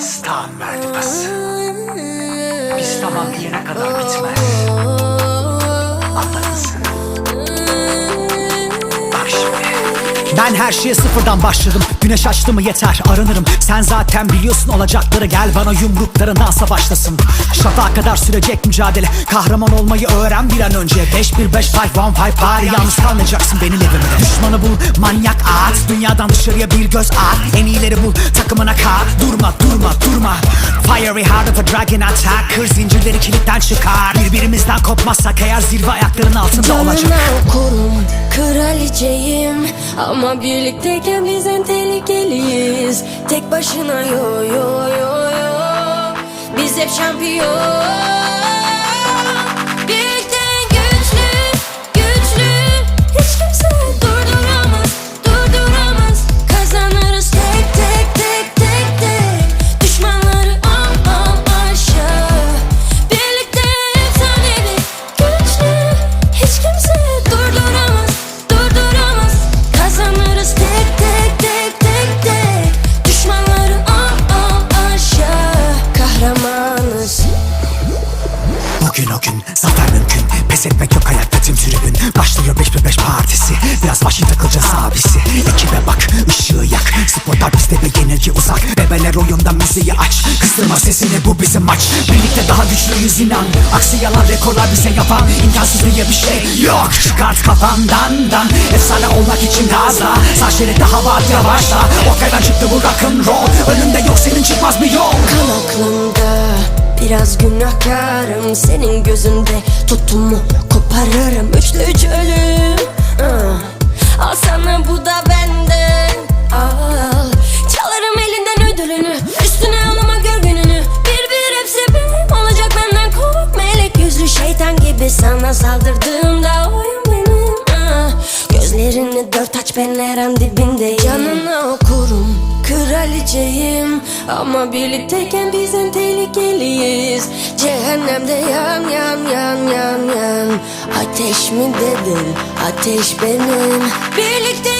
Stan merdivası. Biz tamam diyene kadar bitmez. Ben her şeye sıfırdan başladım. Güneş açtı mı yeter aranırım Sen zaten biliyorsun olacakları. Gel bana yumruklarından savaşlasın. Şafağa kadar sürecek mücadele. Kahraman olmayı öğren bir an önce. 5-1-5-5-1-5 party Yalnız kalmayacaksın benim evimde Düşmanı bul manyak at. Dünyadan dışarıya bir göz at. En iyileri bul takımına kat Durma durma durma. Fiery heart of a dragon attack. Kır zincirleri kilitten çıkar. Birbirimizden kopmazsak eğer zirve ayakların altında olacak. Canına okurum kraliçeyim Ama birlikteyken biz en tehlikeliyiz. Tek başına yo yo yo yo. Biz hep şampiyon zafer mümkün. Pes etmek yok hayatta tüm tribün. Başlıyor 5 5 partisi. Biraz başın takılacağız abisi. Ekibe bak ışığı yak. Sporlar bizde ve yenilgi uzak. Bebeler oyunda müziği aç. Kıstırma sesini bu bizim maç. Birlikte daha güçlüyüz inan. Aksi yalan rekorlar bize yapan. İmkansız diye bir şey yok. Çıkart kafandan dan. Efsane olmak için gazla. Sağ şeritte hava at yavaşla Ortadan çıktı bu rock'n'roll. Önünde yok senin çıkmaz bir yol Biraz günahkarım Senin gözünde tuttum mu? Koparırım Üçlü üç ölüm Ah, Al sana bu da benden. Al. Çalarım elinden ödülünü Üstüne alama gör gününü Bir bir hepsi benim Olacak benden kork. Melek yüzlü şeytan gibi Sana saldırdığımda oyun benim. Ah, Gözlerini dört aç ben her an dibindeyim. Canına okurum kraliçeyim Ama birlikteyken biz en tehlikeliyiz. Cehennemde yan yan yan yan yan. Ateş mi dedin? Ateş benim. Birlikte